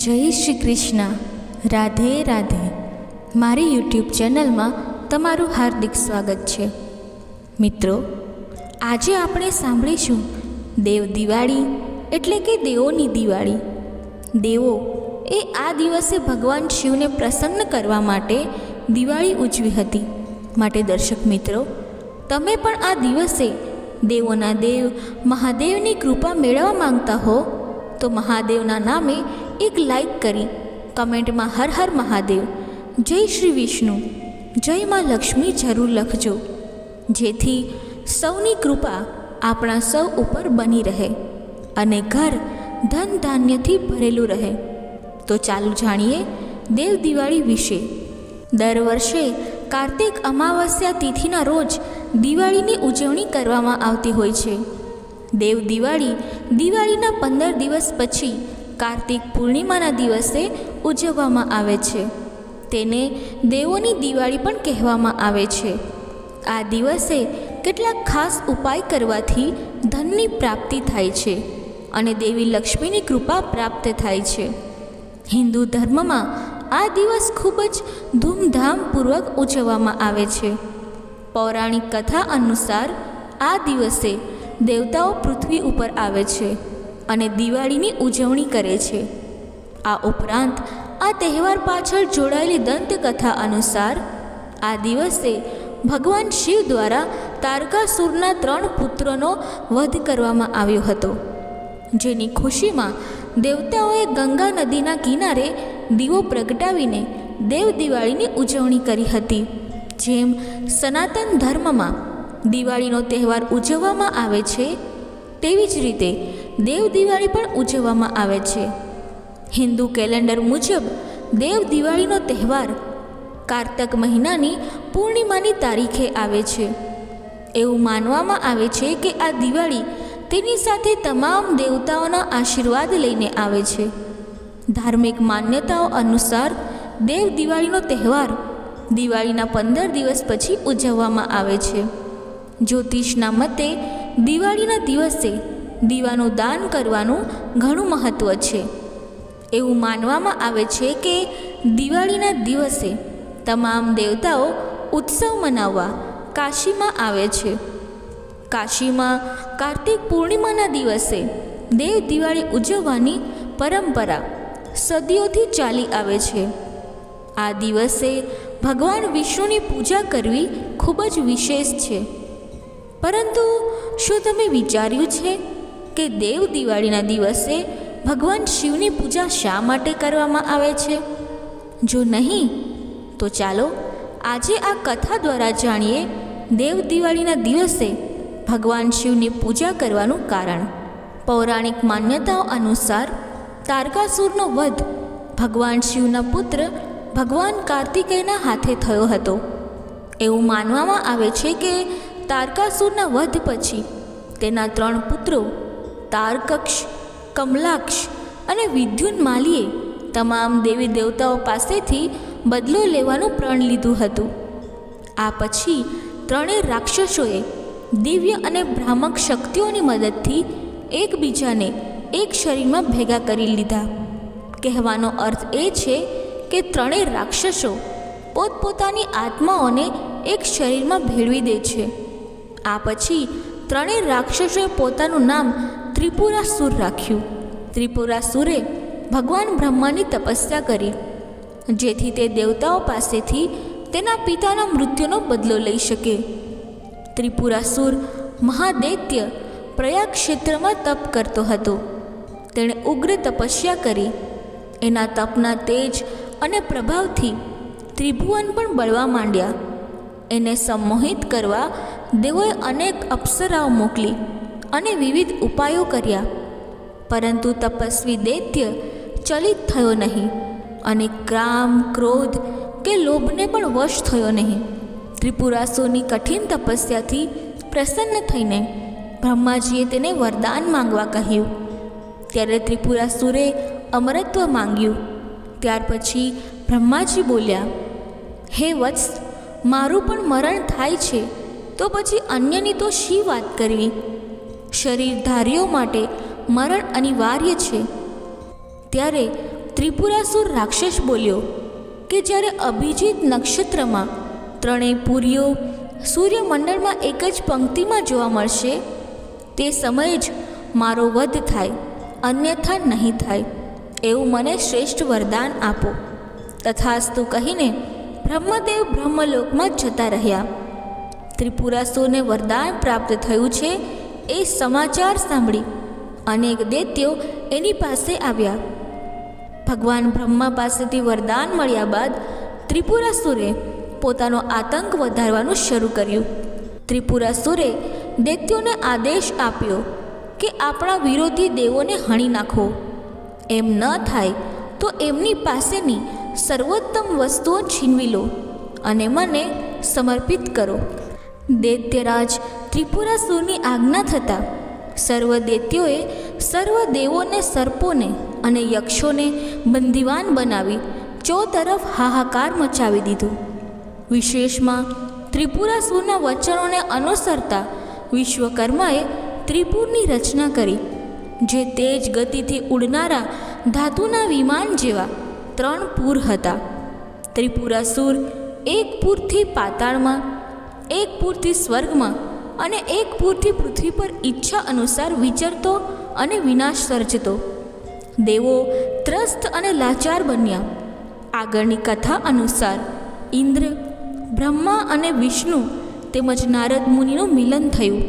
જય શ્રી કૃષ્ણ. રાધે રાધે. મારી યુટ્યુબ ચેનલમાં તમારું હાર્દિક સ્વાગત છે. મિત્રો, આજે આપણે સાંભળીશું દેવ દિવાળી એટલે કે દેવોની દિવાળી. દેવો એ આ દિવસે ભગવાન શિવને પ્રસન્ન કરવા માટે દિવાળી ઉજવી હતી. માટે દર્શક મિત્રો, તમે પણ આ દિવસે દેવોના દેવ, મહાદેવની કૃપા મેળવવા માંગતા હો, તો મહાદેવના નામે એક લાઈક કરી કમેન્ટમાં હર હર મહાદેવ. જય શ્રી વિષ્ણુ. જય માં લક્ષ્મી જરૂર લખજો. જેથી સૌની કૃપા આપણા સૌ ઉપર બની રહે અને ઘર ધન ધાન્યથી ભરેલું રહે. તો ચાલુ જાણીએ દેવ દિવાળી વિશે. દર વર્ષે કાર્તિક અમાવસ્યા તિથિના રોજ દિવાળીની ઉજવણી કરવામાં આવતી હોય છે. દેવ દિવાળી દિવાળીના પંદર દિવસ પછી કાર્તિક પૂર્ણિમાના દિવસે ઉજવવામાં આવે છે. તેને દેવોની દિવાળી પણ કહેવામાં આવે છે. આ દિવસે કેટલાક ખાસ ઉપાય કરવાથી ધનની પ્રાપ્તિ થાય છે અને દેવી લક્ષ્મીની કૃપા પ્રાપ્ત થાય છે. હિન્દુ ધર્મમાં આ દિવસ ખૂબ જ ધૂમધામપૂર્વક ઉજવવામાં આવે છે. પૌરાણિક કથા અનુસાર આ દિવસે દેવતાઓ પૃથ્વી ઉપર આવે છે. અને દિવાળીની ઉજવણી કરે છે. આ ઉપરાંત, આ તહેવાર પાછળ જોડાયેલી દંતકથા અનુસાર, આ દિવસે ભગવાન શિવ દ્વારા તારકાસુરના ત્રણ પુત્રોનો વધ કરવામાં આવ્યો હતો, જેની ખુશીમાં દેવતાઓએ ગંગા નદીના કિનારે દીવો પ્રગટાવીને દેવ દિવાળીની ઉજવણી કરી હતી. જેમ સનાતન ધર્મમાં દિવાળીનો તહેવાર ઉજવવામાં આવે છે, તેવી જ રીતે દેવ દિવાળી પણ ઉજવવામાં આવે છે. હિન્દુ કેલેન્ડર મુજબ દેવ દિવાળીનો તહેવાર કારતક મહિનાની પૂર્ણિમાની તારીખે આવે છે. એવું માનવામાં આવે છે કે આ દિવાળી તેની સાથે તમામ દેવતાઓના આશીર્વાદ લઈને આવે છે. ધાર્મિક માન્યતાઓ અનુસાર દેવ દિવાળીનો તહેવાર દિવાળીના પંદર દિવસ પછી ઉજવવામાં આવે છે. જ્યોતિષના મતે દિવાળીના દિવસે દીવાનું દાન કરવાનું ઘણું મહત્ત્વ છે. એવું માનવામાં આવે છે કે દિવાળીના દિવસે તમામ દેવતાઓ ઉત્સવ મનાવવા કાશીમાં આવે છે. કાશીમાં કાર્તિક પૂર્ણિમાના દિવસે દેવ દિવાળી ઉજવવાની પરંપરા સદીઓથી ચાલી આવે છે. આ દિવસે ભગવાન વિષ્ણુની પૂજા કરવી ખૂબ જ વિશેષ છે. પરંતુ શું તમે વિચાર્યું છે કે દેવ દિવાળીના દિવસે ભગવાન શિવની પૂજા શા માટે કરવામાં આવે છે? જો નહીં, તો ચાલો આજે આ કથા દ્વારા જાણીએ દેવ દિવાળીના દિવસે ભગવાન શિવની પૂજા કરવાનું કારણ. પૌરાણિક માન્યતાઓ અનુસાર તારકાસુરનો વધ ભગવાન શિવના પુત્ર ભગવાન કાર્તિકેયના હાથે થયો હતો. એવું માનવામાં આવે છે કે તારકાસુરના વધ પછી તેના ત્રણ પુત્રો તારકક્ષ, કમલાક્ષ અને વિદ્યુન્માલીએ તમામ દેવી દેવતાઓ પાસેથી બદલો લેવાનું પ્રણ લીધું હતું. આ પછી ત્રણેય રાક્ષસોએ દિવ્ય અને ભ્રામક શક્તિઓની મદદથી એકબીજાને એક શરીરમાં ભેગા કરી લીધા. કહેવાનો અર્થ એ છે કે ત્રણેય રાક્ષસો પોતપોતાની આત્માઓને એક શરીરમાં ભેળવી દે છે. આ પછી ત્રણેય રાક્ષસોએ પોતાનું નામ ત્રિપુરાસુર રાખ્યું. ત્રિપુરાસુરે ભગવાન બ્રહ્માની તપસ્યા કરી. જેથી તે દેવતાઓ પાસેથી તેના પિતાના મૃત્યુનો બદલો લઈ શકે. ત્રિપુરાસુર મહાદૈત્ય પ્રયાગ ક્ષેત્રમાં તપ કરતો હતો. તેણે ઉગ્ર તપસ્યા કરી. એના તપના તેજ અને પ્રભાવથી ત્રિભુવન પણ બળવા માંડ્યા. એને સંમોહિત કરવા દેવોએ અનેક અપ્સરાઓ મોકલી. અને વિવિધ ઉપાયો કર્યા. પરંતુ તપસ્વી દૈત્ય ચલિત થયો નહીં અને ક્રામ, ક્રોધ કે લોભને પણ વશ થયો નહીં. ત્રિપુરાસુરની કઠિન તપસ્યાથી પ્રસન્ન થઈને બ્રહ્માજીએ તેને વરદાન માંગવા કહ્યું. ત્યારે ત્રિપુરાસુરે અમરત્વ માંગ્યું. ત્યાર પછી બ્રહ્માજી બોલ્યા, હે વત્સ, મારું પણ મરણ થાય છે, તો પછી અન્યની તો શી વાત કરવી? શરીરધારીઓ માટે મરણ અનિવાર્ય છે. ત્યારે ત્રિપુરાસુર રાક્ષસ બોલ્યો કે જ્યારે અભિજીત નક્ષત્રમાં ત્રણેય પુરીઓ સૂર્યમંડળમાં એક જ પંક્તિમાં જોવા મળશે, તે સમયે જ મારો વધ થાય, અન્યથા નહીં થાય, એવું મને શ્રેષ્ઠ વરદાન આપો. તથાસ્તુ કહીને બ્રહ્મદેવ બ્રહ્મલોકમાં જતા રહ્યા. ત્રિપુરાસુરને વરદાન પ્રાપ્ત થયું છે એ સમાચાર સાંભળી. અનેક દૈત્યો એની પાસે આવ્યા. ભગવાન બ્રહ્મા પાસેથી વરદાન મળ્યા બાદ ત્રિપુરાસુરે પોતાનો આતંક વધારવાનું શરૂ કર્યું. ત્રિપુરાસુરે દૈત્યોને આદેશ આપ્યો કે આપણા વિરોધી દેવોને હણી નાખો. એમ ન થાય તો એમની પાસેની સર્વોત્તમ વસ્તુઓ છીનવી લો અને મને સમર્પિત કરો. દૈત્યરાજ ત્રિપુરાસુરની આજ્ઞા થતાં સર્વ દૈત્યોએ સર્વ દેવોને સર્પોને અને યક્ષોને બંદીવાન બનાવી ચો તરફ હાહાકાર મચાવી દીધું. વિશેષમાં ત્રિપુરાસુરના વચનોને અનુસરતા વિશ્વકર્માએ ત્રિપુરની રચના કરી, જે તેજ ગતિથી ઉડનારા ધાતુના વિમાન જેવા ત્રણ પૂર હતા. ત્રિપુરાસુર એક પૂરથી પાતાળમાં, એક પૂરથી સ્વર્ગમાં અને એક પૂરથી પૃથ્વી પર ઈચ્છા અનુસાર વિચરતો અને વિનાશ સર્જતો. દેવો ત્રસ્ત અને લાચાર બન્યા. આગળની કથા અનુસાર ઇન્દ્ર, બ્રહ્મા અને વિષ્ણુ તેમજ નારદ મુનિનું મિલન થયું.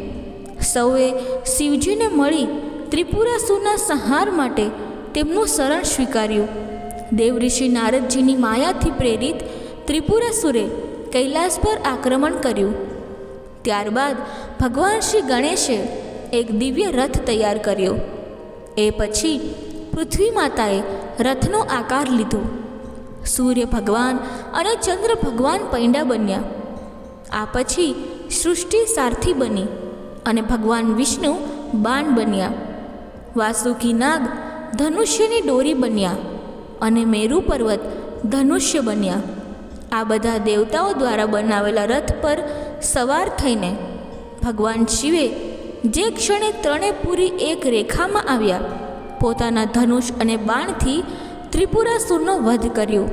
સૌએ શિવજીને મળી ત્રિપુરાસુરના સંહાર માટે તેમનું શરણ સ્વીકાર્યું. દેવઋષિ નારદજીની માયાથી પ્રેરિત ત્રિપુરાસુરે કૈલાસ પર આક્રમણ કર્યું. ત્યારબાદ ભગવાન શ્રી ગણેશે એક દિવ્ય રથ તૈયાર કર્યો. એ પછી પૃથ્વી માતાએ રથનો આકાર લીધો. સૂર્ય ભગવાન અને ચંદ્ર ભગવાન પૈંડા બન્યા. આ પછી સૃષ્ટિ સારથી બની અને ભગવાન વિષ્ણુ બાણ બન્યા. વાસુકી નાગ ધનુષ્યની દોરી બન્યા અને મેરુ પર્વત ધનુષ્ય બન્યા. આ બધા દેવતાઓ દ્વારા બનાવેલા રથ પર સવાર થઈને ભગવાન શિવે જે ક્ષણે ત્રણે પૂરી એક રેખામાં આવ્યા. પોતાના ધનુષ અને બાણથી ત્રિપુરાસુરનો વધ કર્યો.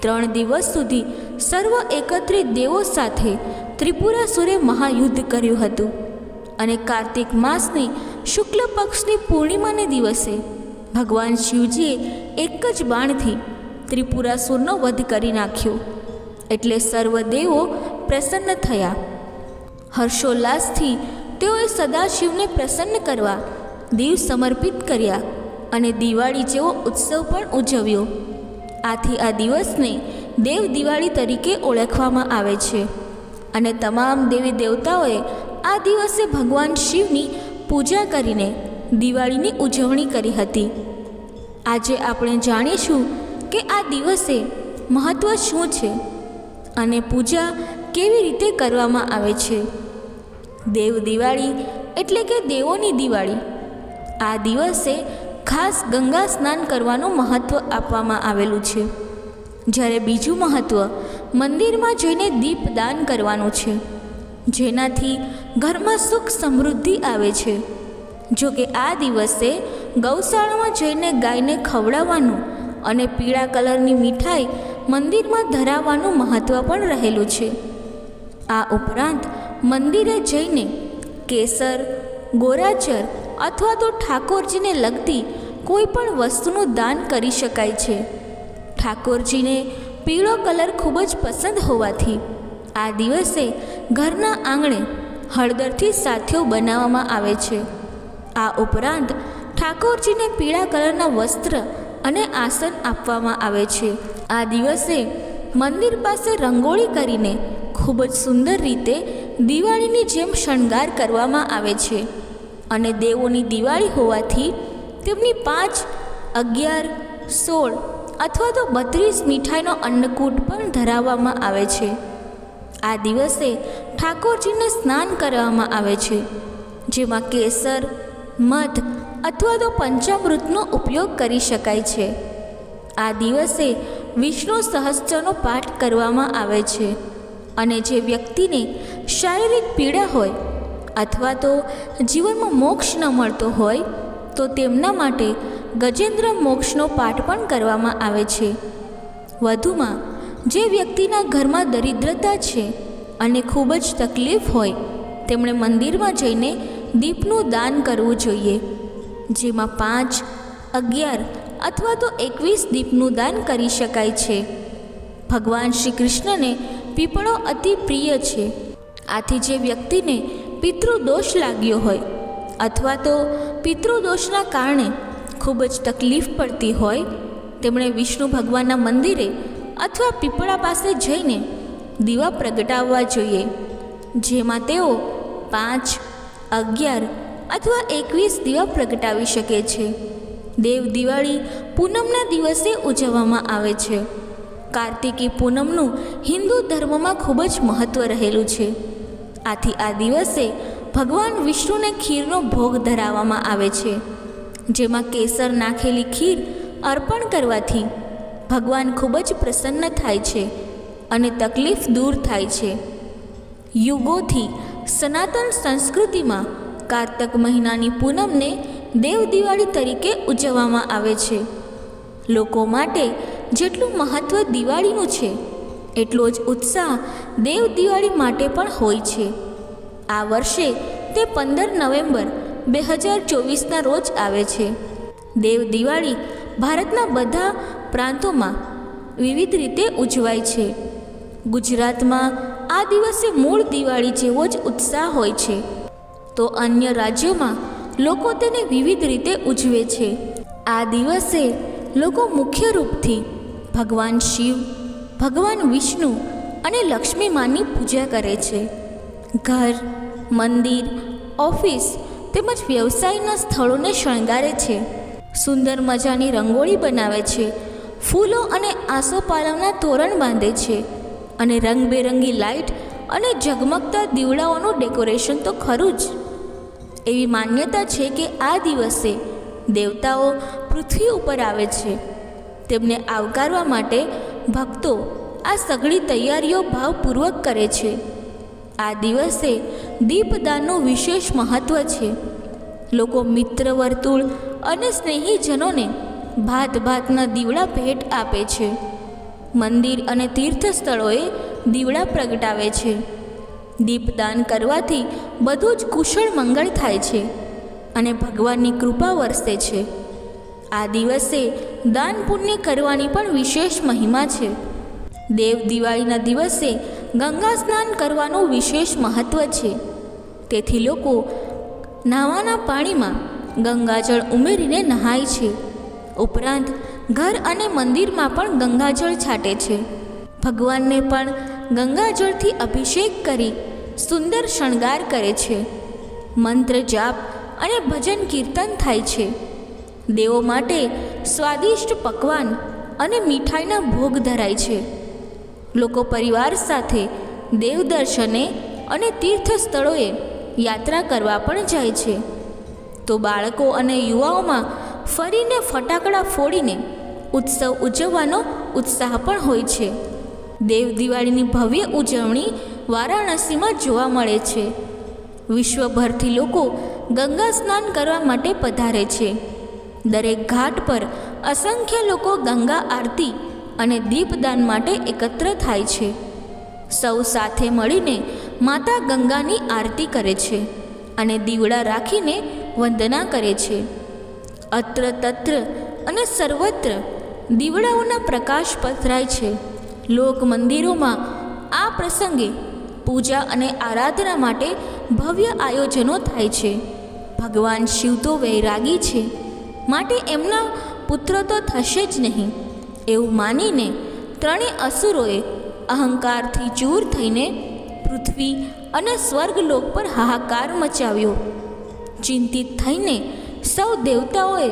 ત્રણ દિવસ સુધી સર્વ એકત્રિત દેવો સાથે ત્રિપુરાસુરે મહાયુદ્ધ કર્યું હતું અને કાર્તિક માસની શુક્લ પક્ષની પૂર્ણિમાને દિવસે ભગવાન શિવજીએ એક જ બાણથી ત્રિપુરાસુરનો વધ કરી નાખ્યો. એટલે સર્વ દેવો પ્રસન્ન થયા. હર્ષોલ્લાસથી તેઓએ સદાશિવને પ્રસન્ન કરવા દીવ સમર્પિત કર્યા અને દિવાળી જેવો ઉત્સવ પણ ઉજવ્યો. આથી આ દિવસને દેવ દિવાળી તરીકે ઓળખવામાં આવે છે અને તમામ દેવી દેવતાઓએ આ દિવસે ભગવાન શિવની પૂજા કરીને દિવાળીની ઉજવણી કરી હતી. આજે આપણે જાણીશું કે આ દિવસે મહત્ત્વ શું છે અને પૂજા કેવી રીતે કરવામાં આવે છે? દેવ દિવાળી એટલે કે દેવોની દિવાળી. આ દિવસે ખાસ ગંગા સ્નાન કરવાનું મહત્ત્વ આપવામાં આવેલું છે. જ્યારે બીજું મહત્ત્વ મંદિરમાં જઈને દીપદાન કરવાનું છે. જેનાથી ઘરમાં સુખ સમૃદ્ધિ આવે છે. જો કે આ દિવસે ગૌશાળામાં જઈને ગાયને ખવડાવવાનું અને પીળા કલરની મીઠાઈ મંદિરમાં ધરાવવાનું મહત્ત્વ પણ રહેલું છે. આ ઉપરાંત મંદિરે જઈને કેસર, ગોરાચર અથવા તો ઠાકોરજીને લગતી કોઈ પણ વસ્તુનું દાન કરી શકાય છે. ઠાકોરજીને પીળો કલર ખૂબ જ પસંદ હોવાથી આ દિવસે ઘરના આંગણે હળદરથી સાથીઓ બનાવવામાં આવે છે. આ ઉપરાંત ઠાકોરજીને પીળા કલરના વસ્ત્ર અને આસન આપવામાં આવે છે. આ દિવસે મંદિર પાસે રંગોળી કરીને ખૂબ જ સુંદર રીતે દિવાળીની જેમ શણગાર કરવામાં આવે છે અને દેવોની દિવાળી હોવાથી તેમની પાંચ, અગિયાર, સોળ અથવા તો બત્રીસ મીઠાઈનો અન્નકૂટ પણ ધરાવવામાં આવે છે. આ દિવસે ઠાકોરજીને સ્નાન કરવામાં આવે છે, જેમાં કેસર, મધ અથવા તો પંચામૃતનો ઉપયોગ કરી શકાય છે. આ દિવસે વિષ્ણુ સહસ્ત્રનો પાઠ કરવામાં આવે છે. અને જે વ્યક્તિને શારીરિક પીડા હોય અથવા તો જીવનમાં મોક્ષ ન મળતો હોય, તો તેમના માટે ગજેન્દ્ર મોક્ષનો પાઠ પણ કરવામાં આવે છે. વધુમાં, જે વ્યક્તિના ઘરમાં દરિદ્રતા છે અને ખૂબ જ તકલીફ હોય, તેમણે મંદિરમાં જઈને દીપનું દાન કરવું જોઈએ, જેમાં પાંચ, અગિયાર અથવા તો એકવીસ દીપનું દાન કરી શકાય છે. ભગવાન શ્રી કૃષ્ણને પીપળો અતિ પ્રિય છે. આથી જે વ્યક્તિને પિતૃદોષ લાગ્યો હોય અથવા તો પિતૃદોષના કારણે ખૂબ જ તકલીફ પડતી હોય, તેમણે વિષ્ણુ ભગવાનના મંદિરે અથવા પીપળા પાસે જઈને દીવા પ્રગટાવવા જોઈએ, જેમાં તેઓ પાંચ, અગિયાર અથવા એકવીસ દીવા પ્રગટાવી શકે છે. દેવ દિવાળી પૂનમના દિવસે ઉજવવામાં આવે છે. કાર્તિકી પૂનમનું હિન્દુ ધર્મમાં ખૂબ જ મહત્ત્વ રહેલું છે. આથી આ દિવસે ભગવાન વિષ્ણુને ખીરનો ભોગ ધરાવવામાં આવે છે. જેમાં કેસર નાખેલી ખીર અર્પણ કરવાથી ભગવાન ખૂબ જ પ્રસન્ન થાય છે અને તકલીફ દૂર થાય છે. યુગોથી સનાતન સંસ્કૃતિમાં કારતક મહિનાની પૂનમને દેવ દિવાળી તરીકે ઉજવવામાં આવે છે. લોકો માટે જેટલું મહત્ત્વ દિવાળીનું છે, એટલો જ ઉત્સાહ દેવ દિવાળી માટે પણ હોય છે. આ વર્ષે તે પંદર નવેમ્બર બે હજાર ચોવીસના રોજ આવે છે. દેવ દિવાળી ભારતના બધા પ્રાંતોમાં વિવિધ રીતે ઉજવાય છે. ગુજરાતમાં આ દિવસે મૂળ દિવાળી જેવો જ ઉત્સાહ હોય છે. તો અન્ય રાજ્યોમાં લોકો તેને વિવિધ રીતે ઉજવે છે. આ દિવસે લોકો મુખ્ય રૂપથી ભગવાન શિવ, ભગવાન વિષ્ણુ અને લક્ષ્મી માની પૂજા કરે છે. ઘર, મંદિર, ઓફિસ તેમજ વ્યવસાયના સ્થળોને શણગારે છે. સુંદર મજાની રંગોળી બનાવે છે. ફૂલો અને આસોપાલવના તોરણ બાંધે છે અને રંગબેરંગી લાઇટ અને ઝગમગતા દીવડાઓનું ડેકોરેશન તો ખરું જ. એવી માન્યતા છે કે આ દિવસે દેવતાઓ પૃથ્વી ઉપર આવે છે. તેમને આવકારવા માટે ભક્તો આ સઘળી તૈયારીઓ ભાવપૂર્વક કરે છે. આ દિવસે દીપદાનનું વિશેષ મહત્ત્વ છે. લોકો મિત્ર વર્તુળ અને સ્નેહીજનોને ભાત ભાતના દીવડા ભેટ આપે છે. મંદિર અને તીર્થ સ્થળોએ દીવડા પ્રગટાવે છે. દીપદાન કરવાથી બધું જ કુશળ મંગળ થાય છે અને ભગવાનની કૃપા વરસે છે. આ દિવસે દાન પુણ્ય કરવાની પણ વિશેષ મહિમા છે. દેવ દિવાળીના દિવસે ગંગા સ્નાન કરવાનું વિશેષ મહત્ત્વ છે. તેથી લોકો નાવાના પાણીમાં ગંગાજળ ઉમેરીને નહાય છે. ઉપરાંત ઘર અને મંદિરમાં પણ ગંગાજળ છાંટે છે. ભગવાનને પણ ગંગાજળથી અભિષેક કરી સુંદર શણગાર કરે છે. મંત્ર જાપ અને ભજન કીર્તન થાય છે. દેવો માટે સ્વાદિષ્ટ પકવાન અને મીઠાઈના ભોગ ધરાય છે. લોકો પરિવાર સાથે દેવ દર્શને અને તીર્થ સ્થળોએ યાત્રા કરવા પણ જાય છે. તો બાળકો અને યુવાઓમાં ફરીને ફટાકડા ફોડીને ઉત્સવ ઉજવવાનો ઉત્સાહ પણ હોય છે. દેવ દિવાળીની ભવ્ય ઉજવણી વારાણસીમાં જોવા મળે છે. વિશ્વભરથી લોકો ગંગા સ્નાન કરવા માટે પધારે છે. દરેક ઘાટ પર અસંખ્ય લોકો ગંગા આરતી અને દીપદાન માટે એકત્ર થાય છે. સૌ સાથે મળીને માતા ગંગાની આરતી કરે છે અને દીવડા રાખીને વંદના કરે છે. અત્ર તત્ર અને સર્વત્ર દીવડાઓના પ્રકાશ પથરાય છે. લોક મંદિરોમાં આ પ્રસંગે પૂજા અને આરાધના માટે ભવ્ય આયોજનો થાય છે. ભગવાન શિવ તો વૈરાગી છે. માટે એમના પુત્ર તો થશે જ નહીં. એવું માનીને ત્રણેય અસુરોએ અહંકારથી ચૂર થઈને પૃથ્વી અને સ્વર્ગલોક પર હાહાકાર મચાવ્યો. ચિંતિત થઈને સૌ દેવતાઓએ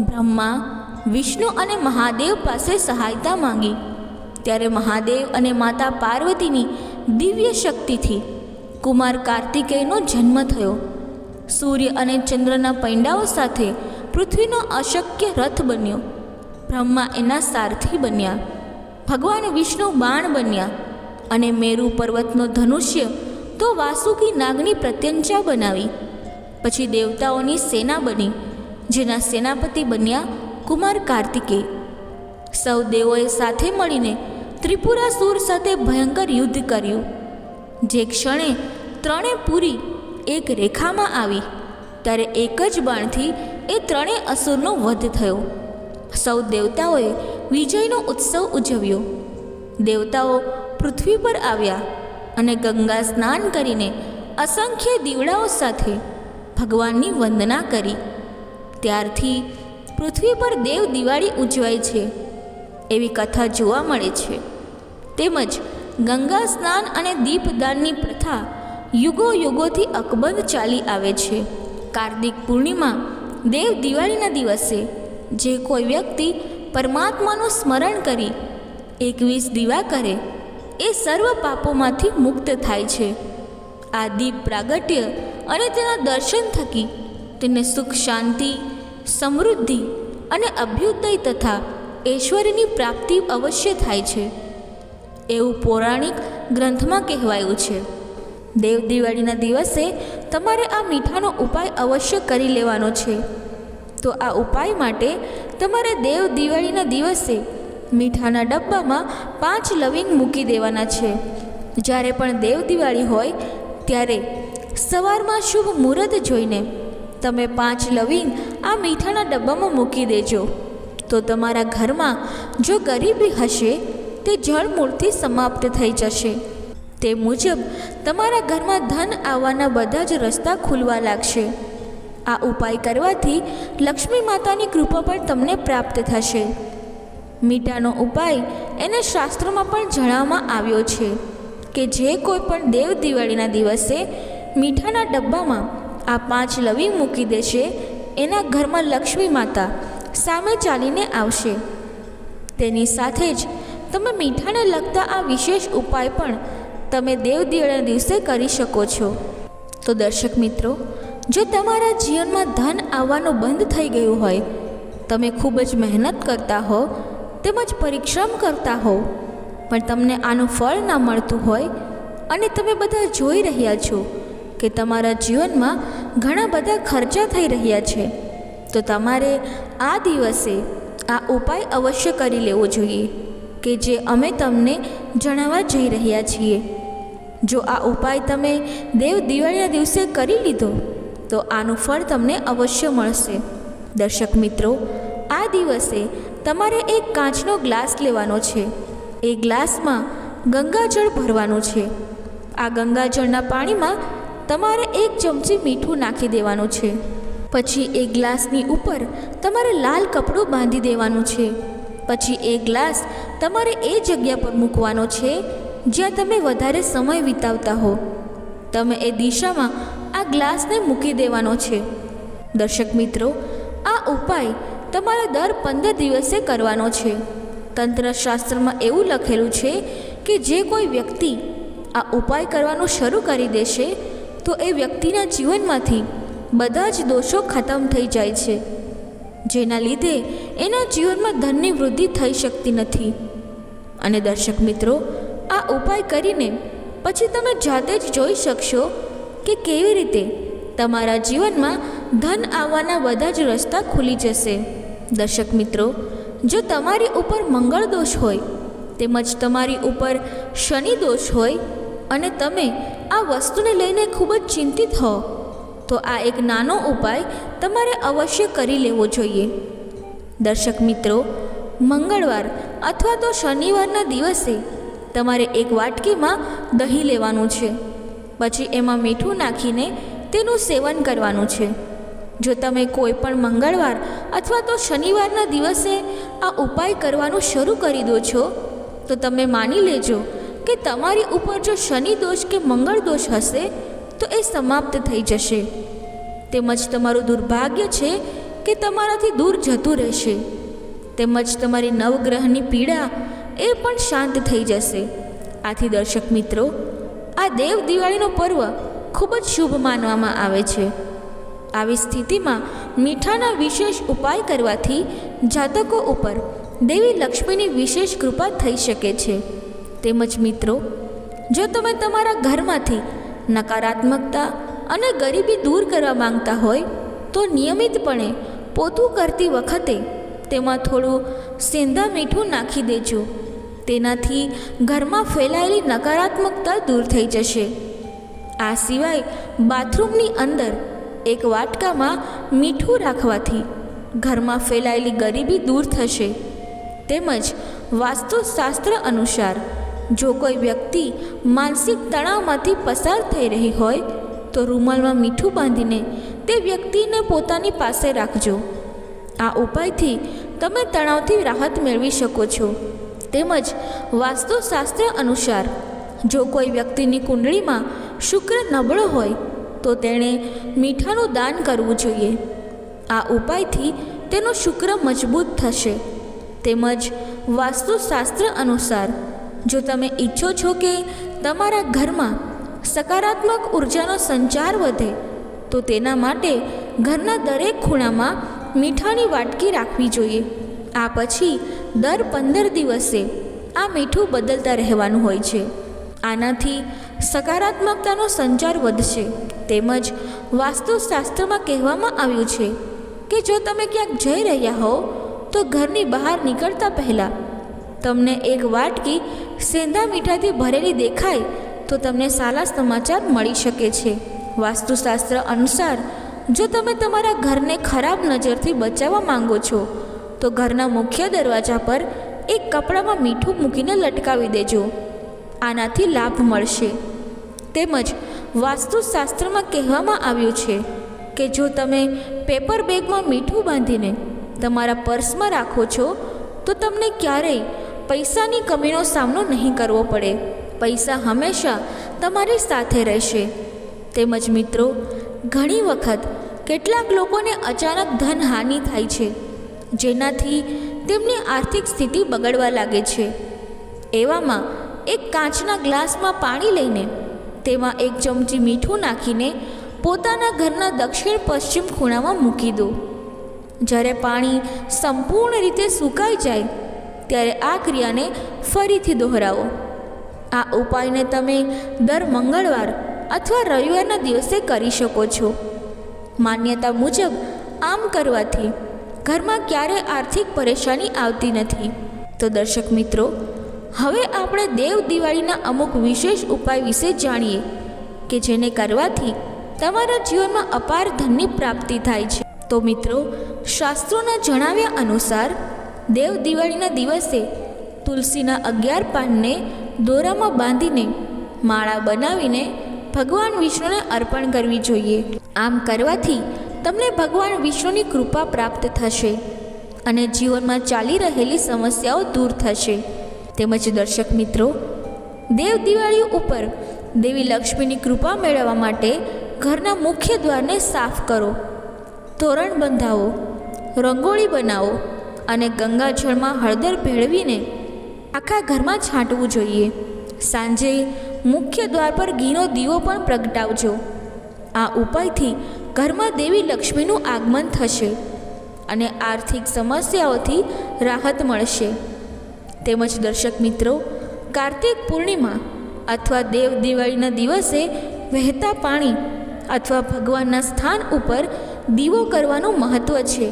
બ્રહ્મા, વિષ્ણુ અને મહાદેવ પાસે સહાયતા માંગી. ત્યારે મહાદેવ અને માતા પાર્વતીની દિવ્ય શક્તિથી કુમાર કાર્તિકેયનો જન્મ થયો. સૂર્ય અને ચંદ્રના પૈંડાઓ સાથે પૃથ્વીનો અશક્ય રથ બન્યો. બ્રહ્મા એના સારથી બન્યા. ભગવાન વિષ્ણુ બાણ બન્યા અને મેરુ પર્વતનો ધનુષ્ય તો વાસુકી નાગની પ્રત્યંચા બનાવી. પછી દેવતાઓની સેના બની, જેના સેનાપતિ બન્યા કુમાર કાર્તિકેય સૌ દેવોએ સાથે મળીને ત્રિપુરાસુર સાથે ભયંકર યુદ્ધ કર્યું. જે ક્ષણે ત્રણે પૂરી એક રેખામાં આવી, ત્યારે એક જ બાણથી એ ત્રણેય અસુરનો વધ થયો. સૌ દેવતાઓએ વિજયનો ઉત્સવ ઉજવ્યો. દેવતાઓ પૃથ્વી પર આવ્યા અને ગંગા સ્નાન કરીને અસંખ્ય દીવડાઓ સાથે ભગવાનની વંદના કરી. ત્યારથી પૃથ્વી પર દેવ દિવાળી ઉજવાય છે. એવી કથા જોવા મળે છે. તેમજ ગંગા સ્નાન અને દીપદાનની પ્રથા યુગો યુગોથી અકબંધ ચાલી આવે છે. કાર્તિક પૂર્ણિમા દેવ દિવાળીના દિવસે જે કોઈ વ્યક્તિ પરમાત્માનું સ્મરણ કરી એકવીસ દીવા કરે, એ સર્વ પાપોમાંથી મુક્ત થાય છે. આ દીપ પ્રાગટ્ય અને તેના દર્શન થકી તેને સુખ, શાંતિ, સમૃદ્ધિ અને અભ્યુદય તથા ઐશ્વર્યની પ્રાપ્તિ અવશ્ય થાય છે. એવું પૌરાણિક ગ્રંથમાં કહેવાયું છે. દેવ દિવાળીના દિવસે તમારે આ મીઠાનો ઉપાય અવશ્ય કરી લેવાનો છે. તો આ ઉપાય માટે તમારે દેવ દિવાળીના દિવસે મીઠાના ડબ્બામાં પાંચ લવિંગ મૂકી દેવાના છે. જ્યારે પણ દેવ દિવાળી હોય, ત્યારે સવારમાં શુભ મુહૂર્ત જોઈને તમે પાંચ લવિંગ આ મીઠાના ડબ્બામાં મૂકી દેજો. તો તમારા ઘરમાં જો ગરીબી હશે, તે જળમૂળથી સમાપ્ત થઈ જશે. તે મુજબ, તમારા ઘરમાં ધન આવવાના બધા જ રસ્તા ખુલવા લાગશે. આ ઉપાય કરવાથી લક્ષ્મી માતાની કૃપા પણ તમને પ્રાપ્ત થશે. મીઠાનો ઉપાય એને શાસ્ત્રોમાં પણ જણાવવામાં આવ્યો છે કે જે કોઈ પણ દેવ દિવાળીના દિવસે મીઠાના ડબ્બામાં આ પાંચ લવિંગ મૂકી દેશે, એના ઘરમાં લક્ષ્મી માતા સામે ચાલીને આવશે. તેની સાથે જ તમે મીઠાને લગતા આ વિશેષ ઉપાય પણ તમે દેવ દિવાળીના દિવસે કરી શકો છો. તો દર્શક મિત્રો, જો તમારા જીવનમાં ધન આવવાનું બંધ થઈ ગયું હોય, તમે ખૂબ જ મહેનત કરતા હો, તેમજ પરિશ્રમ કરતા હો, પણ તમને આનું ફળ ના મળતું હોય, અને તમે બધા જોઈ રહ્યા છો કે તમારા જીવનમાં ઘણા બધા ખર્ચા થઈ રહ્યા છે, તો તમારે આ દિવસે આ ઉપાય અવશ્ય કરી લેવો જોઈએ કે જે અમે તમને જણાવવા જઈ રહ્યા છીએ. જો આ ઉપાય તમે દેવ દિવાળીના દિવસે કરી લીધો, તો આનું ફળ તમને અવશ્ય મળશે. દર્શક મિત્રો, આ દિવસે તમારે એક કાચનો ગ્લાસ લેવાનો છે. એ ગ્લાસમાં ગંગાજળ ભરવાનું છે. આ ગંગાજળના પાણીમાં તમારે એક ચમચી મીઠું નાખી દેવાનું છે. પછી એ ગ્લાસની ઉપર તમારે લાલ કપડું બાંધી દેવાનું છે. પછી એ ગ્લાસ તમારે એ જગ્યા પર મૂકવાનો છે જ્યાં તમે વધારે સમય વિતાવતા હો. તમે એ દિશામાં આ ગ્લાસને મૂકી દેવાનો છે. દર્શક મિત્રો, આ ઉપાય તમારે દર પંદર દિવસે કરવાનો છે. તંત્રશાસ્ત્રમાં એવું લખેલું છે કે જે કોઈ વ્યક્તિ આ ઉપાય કરવાનું શરૂ કરી દેશે, તો એ વ્યક્તિના જીવનમાંથી બધા જ દોષો ખતમ થઈ જાય છે. જેના લીધે એના જીવનમાં ધનની વૃદ્ધિ થઈ શકતી નથી. અને દર્શક મિત્રો ઉપાય કરીને પછી તમે જાતે જ જોઈ શકશો કે કેવી રીતે તમારા જીવનમાં ધન આવવાના બધા જ રસ્તા ખુલી જશે. દર્શક મિત્રો, જો તમારી ઉપર મંગળ દોષ હોય, તેમજ તમારી ઉપર શનિ દોષ હોય અને તમે આ વસ્તુને લઈને ખૂબ જ ચિંતિત હો, તો આ એક નાનો ઉપાય તમારે અવશ્ય કરી લેવો જોઈએ. દર્શક મિત્રો, મંગળવાર અથવા તો શનિવારના દિવસે તમારે એક વાટકીમાં દહીં લેવાનું છે. પછી એમાં મીઠું નાખીને તેનું સેવન કરવાનું છે. જો તમે કોઈ પણ મંગળવાર અથવા તો શનિવારના દિવસે આ ઉપાય કરવાનું શરૂ કરી દો છો, તો તમે માની લેજો કે તમારી ઉપર જો શનિ દોષ કે મંગળ દોષ હશે, તો એ સમાપ્ત થઈ જશે. તેમજ તમારું દુર્ભાગ્ય છે કે તમારાથી દૂર જતું રહેશે. તેમજ તમારી નવગ્રહની પીડા એ પણ શાંત થઈ જશે. આથી દર્શક મિત્રો, આ દેવ દિવાળીનો પર્વ ખૂબ જ શુભ માનવામાં આવે છે. આવી સ્થિતિમાં મીઠાના વિશેષ ઉપાય કરવાથી જાતકો ઉપર દેવી લક્ષ્મીની વિશેષ કૃપા થઈ શકે છે. તેમજ મિત્રો, જો તમે તમારા ઘરમાંથી નકારાત્મકતા અને ગરીબી દૂર કરવા માંગતા હોય, તો નિયમિતપણે પોતું કરતી વખતે તેમાં થોડું સેંધા મીઠું નાખી દેજો. તેનાથી ઘરમાં ફેલાયેલી નકારાત્મકતા દૂર થઈ જશે. આ સિવાય બાથરૂમની અંદર એક વાટકામાં મીઠું રાખવાથી ઘરમાં ફેલાયેલી ગરીબી દૂર થશે. તેમજ વાસ્તુશાસ્ત્ર અનુસાર, જો કોઈ વ્યક્તિ માનસિક તણાવમાંથી પસાર થઈ રહી હોય, તો રૂમાલમાં મીઠું બાંધીને તે વ્યક્તિને પોતાની પાસે રાખજો. આ ઉપાયથી તમે તણાવથી રાહત મેળવી શકો છો. તેમજ વાસ્તુશાસ્ત્ર અનુસાર, જો કોઈ વ્યક્તિની કુંડળીમાં શુક્ર નબળો હોય, તો તેણે મીઠાનું દાન કરવું જોઈએ. આ ઉપાયથી તેનો શુક્ર મજબૂત થશે. તેમજ વાસ્તુશાસ્ત્ર અનુસાર, જો તમે ઈચ્છો છો કે તમારા ઘરમાં સકારાત્મક ઉર્જાનો સંચાર વધે, તો તેના માટે ઘરના દરેક ખૂણામાં મીઠાની વાટકી રાખવી જોઈએ. આ પછી દર પંદર દિવસે આ મીઠું બદલતા રહેવાનું હોય છે. આનાથી સકારાત્મકતાનો સંચાર વધશે. તેમજ વાસ્તુશાસ્ત્રમાં કહેવામાં આવ્યું છે કે જો તમે ક્યાંક જઈ રહ્યા હો તો ઘરની બહાર નીકળતા પહેલાં તમને એક વાટકી સેંધા મીઠાથી ભરેલી દેખાય તો તમને સારા સમાચાર મળી શકે છે. વાસ્તુશાસ્ત્ર અનુસાર, જો તમે તમારા ઘરને ખરાબ નજરથી બચાવવા માંગો છો તો ઘરના મુખ્ય દરવાજા પર એક કપડામાં મીઠું મૂકીને લટકાવી દેજો. આનાથી લાભ મળશે. તેમજ વાસ્તુશાસ્ત્રમાં કહેવામાં આવ્યું છે કે જો તમે પેપર બેગમાં મીઠું બાંધીને તમારા પર્સમાં રાખો છો, તો તમને ક્યારેય પૈસાની કમીનો સામનો નહીં કરવો પડે. પૈસા હંમેશા તમારી સાથે રહેશે. તેમજ મિત્રો, ઘણી વખત કેટલાક લોકોને અચાનક ધનહાનિ થાય છે. જેનાથી તેમની આર્થિક સ્થિતિ બગડવા લાગે છે. એવામાં એક કાચના ગ્લાસમાં પાણી લઈને, તેમાં એક ચમચી મીઠું નાખીને પોતાના ઘરના દક્ષિણ પશ્ચિમ ખૂણામાં મૂકી દો. જ્યારે પાણી સંપૂર્ણ રીતે સુકાઈ જાય, ત્યારે આ ક્રિયાને ફરીથી દોહરાવો. આ ઉપાયને તમે દર મંગળવાર અથવા રવિવારના દિવસે કરી શકો છો. માન્યતા મુજબ આમ કરવાથી ઘરમાં ક્યારેય આર્થિક પરેશાની આવતી નથી? તો દર્શક મિત્રો, હવે આપણે દેવ દિવાળીના અમુક વિશેષ ઉપાય વિશે જાણીએ કે જેને કરવાથી તમારા જીવનમાં અપાર ધનની પ્રાપ્તિ થાય છે. તો મિત્રો, શાસ્ત્રોના જણાવ્યા અનુસાર, દેવ દિવાળીના દિવસે તુલસીના અગિયાર પાનને દોરામાં બાંધીને માળા બનાવીને ભગવાન વિષ્ણુને અર્પણ કરવી જોઈએ. આમ કરવાથી તમને ભગવાન વિષ્ણુની કૃપા પ્રાપ્ત થશે અને જીવનમાં ચાલી રહેલી સમસ્યાઓ દૂર થશે. તેમજ દર્શક મિત્રો, દેવ દિવાળી ઉપર દેવી લક્ષ્મીની કૃપા મેળવવા માટે ઘરના મુખ્ય દ્વારને સાફ કરો. તોરણ બંધાવો, રંગોળી બનાવો અને ગંગાજળમાં હળદર ભેળવીને આખા ઘરમાં છાંટવું જોઈએ. સાંજે મુખ્ય દ્વાર પર ઘીનો દીવો પણ પ્રગટાવજો. આ ઉપાયથી ઘરમાં દેવી લક્ષ્મીનું આગમન થશે અને આર્થિક સમસ્યાઓથી રાહત મળશે. તેમજ દર્શક મિત્રો, કાર્તિક પૂર્ણિમા અથવા દેવ દિવાળીના દિવસે વહેતા પાણી અથવા ભગવાનના સ્થાન ઉપર દીવો કરવાનું મહત્ત્વ છે.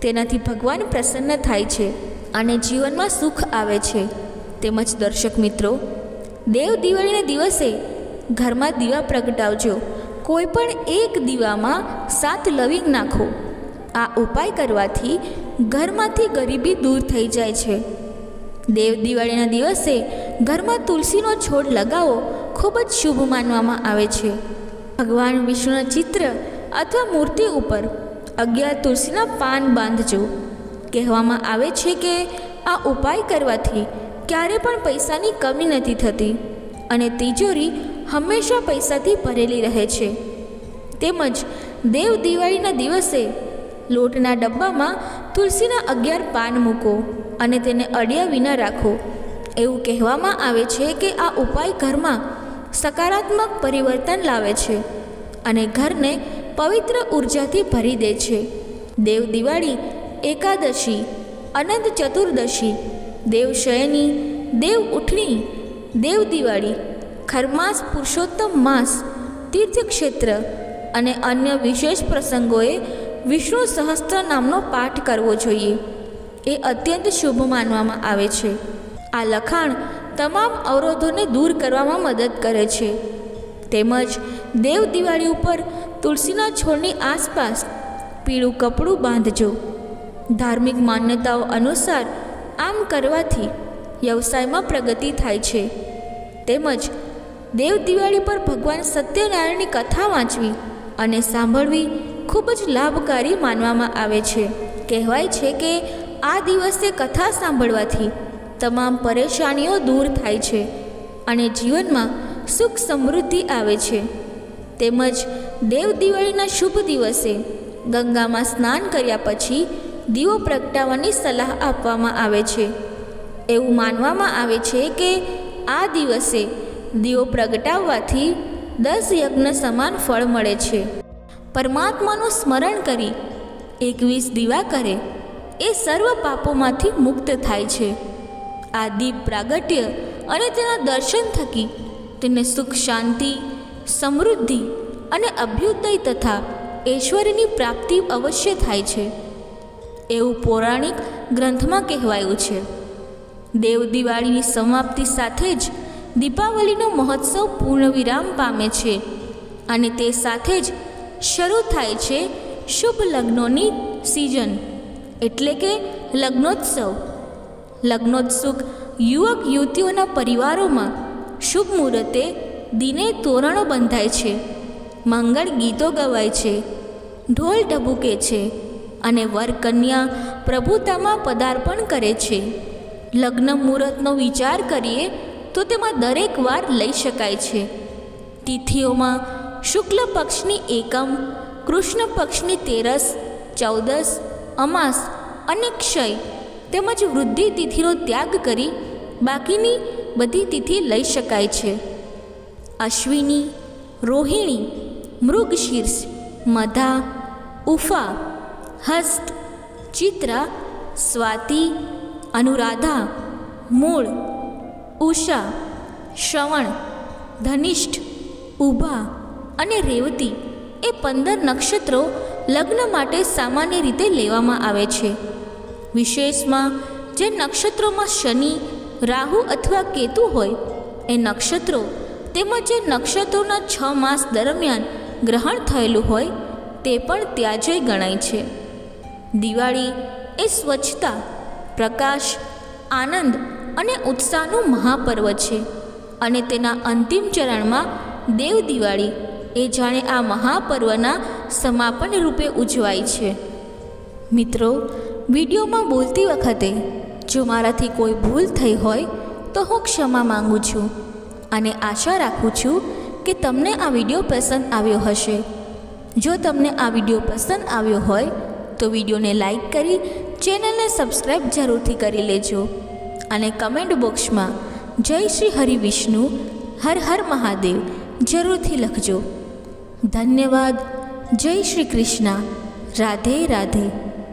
તેનાથી ભગવાન પ્રસન્ન થાય છે અને જીવનમાં સુખ આવે છે. તેમજ દર્શક મિત્રો, દેવ દિવાળીના દિવસે ઘરમાં દીવા પ્રગટાવજો કોઈ પણ એક દીવામાં સાત લવિંગ નાખો. આ ઉપાય કરવાથી ઘરમાંથી ગરીબી દૂર થઈ જાય છે. દેવ દિવાળીના દિવસે ઘરમાં તુલસીનો છોડ લગાવો ખૂબ જ શુભ માનવામાં આવે છે. ભગવાન વિષ્ણુના ચિત્ર અથવા મૂર્તિ ઉપર અગિયાર તુલસીના પાન બાંધજો. કહેવામાં આવે છે કે આ ઉપાય કરવાથી ક્યારે પણ પૈસાની કમી નથી થતી અને તિજોરી હંમેશા પૈસાથી ભરેલી રહે છે. તેમજ દેવ દિવાળીના દિવસે લોટના ડબ્બામાં તુલસીના અગિયાર પાન મૂકો અને તેને અડ્યા વિના રાખો. એવું કહેવામાં આવે છે કે આ ઉપાય ઘરમાં સકારાત્મક પરિવર્તન લાવે છે અને ઘરને પવિત્ર ઉર્જાથી ભરી દે છે. દેવ દિવાળી, એકાદશી, અનંત ચતુર્દશી દેવશયની દેવ ઉઠણી, દેવ દિવાળી ખરમાસ, પુરુષોત્તમ માસ, તીર્થક્ષેત્ર અને અન્ય વિશેષ પ્રસંગોએ વિષ્ણુ સહસ્ત્ર નામનો પાઠ કરવો જોઈએ. એ અત્યંત શુભ માનવામાં આવે છે. આ લખાણ તમામ અવરોધોને દૂર કરવામાં મદદ કરે છે. તેમજ દેવ દિવાળી ઉપર તુલસીના છોડની આસપાસ પીળું કપડું બાંધજો. ધાર્મિક માન્યતાઓ અનુસાર આમ કરવાથી વ્યવસાયમાં પ્રગતિ થાય છે. તેમજ દેવ દિવાળી પર ભગવાન સત્યનારાયણની કથા વાંચવી અને સાંભળવી ખૂબ જ લાભકારી માનવામાં આવે છે. કહેવાય છે કે આ દિવસે કથા સાંભળવાથી તમામ પરેશાનીઓ દૂર થાય છે અને જીવનમાં સુખ સમૃદ્ધિ આવે છે. તેમજ દેવ દિવાળીના શુભ દિવસે ગંગામાં સ્નાન કર્યા પછી દીવો પ્રગટાવવાની સલાહ આપવામાં આવે છે. એવું માનવામાં આવે છે કે આ દિવસે દીવો પ્રગટાવવાથી દસ યજ્ઞ સમાન ફળ મળે છે. પરમાત્માનું સ્મરણ કરી એકવીસ દીવા કરે એ સર્વ પાપોમાંથી મુક્ત થાય છે. આ દીપ પ્રાગટ્ય અને તેના દર્શન થકી તેને સુખ, શાંતિ, સમૃદ્ધિ અને અભ્યુદય તથા ઐશ્વર્યની પ્રાપ્તિ અવશ્ય થાય છે. એવું પૌરાણિક ગ્રંથમાં કહેવાયું છે. દેવ દિવાળીની સમાપ્તિ સાથે જ દીપાવલીનો મહોત્સવ પૂર્ણ વિરામ પામે છે અને તે સાથે જ શરૂ થાય છે શુભ લગ્નોની સિઝન એટલે કે લગ્નોત્સવ. લગ્નોત્સુક યુવક યુવતીઓના પરિવારોમાં શુભ મુહૂર્તે દિને તોરણો બંધાય છે. મંગળ ગીતો ગવાય છે. ઢોલ ઢબૂકે છે. અને વરકન્યા પ્રભુતામાં પદાર્પણ કરે છે. લગ્ન મુહૂર્તનો વિચાર કરીએ તો તેમાં દરેક વાર લઈ શકાય છે. તિથિઓમાં શુક્લ પક્ષની એકમ, કૃષ્ણ પક્ષની તેરસ, ચૌદસ, અમાસ અને ક્ષય તેમજ વૃદ્ધિ તિથિનો ત્યાગ કરી બાકીની બધી તિથિ લઈ શકાય છે. અશ્વિની, રોહિણી, મૃગશીર્ષ, મધા, ઉફા, હસ્ત, ચિત્રા, સ્વાતિ, અનુરાધા, મૂળ ઉષા, શ્રવણ, ધનિષ્ઠ ઊભા અને રેવતી એ પંદર નક્ષત્રો લગ્ન માટે સામાન્ય રીતે લેવામાં આવે છે. વિશેષમાં જે નક્ષત્રોમાં શનિ, રાહુ અથવા કેતુ હોય, એ નક્ષત્રો તેમજ જે નક્ષત્રોના છ માસ દરમિયાન ગ્રહણ થયેલું હોય, તે પણ ત્યાજય ગણાય છે. દિવાળી એ સ્વચ્છતા, પ્રકાશ, આનંદ અને ઉત્સાહનું મહાપર્વ છે. અને તેના અંતિમ ચરણમાં દેવ દિવાળી એ જાણે આ મહાપર્વના સમાપન રૂપે ઉજવાય છે. મિત્રો, વિડીયોમાં બોલતી વખતે જો મારાથી કોઈ ભૂલ થઈ હોય તો હું ક્ષમા માંગુ છું અને આશા રાખું છું કે તમને આ વીડિયો પસંદ આવ્યો હશે. જો તમને આ વીડિયો પસંદ આવ્યો હોય તો વિડીયોને લાઈક કરી ચેનલને સબસ્ક્રાઈબ જરૂરથી કરી લેજો. અને કમેન્ટ બોક્સમાં જય શ્રી હરિ વિષ્ણુ, હર હર મહાદેવ જરૂરથી લખજો. ધન્યવાદ. જય શ્રી કૃષ્ણ. રાધે રાધે.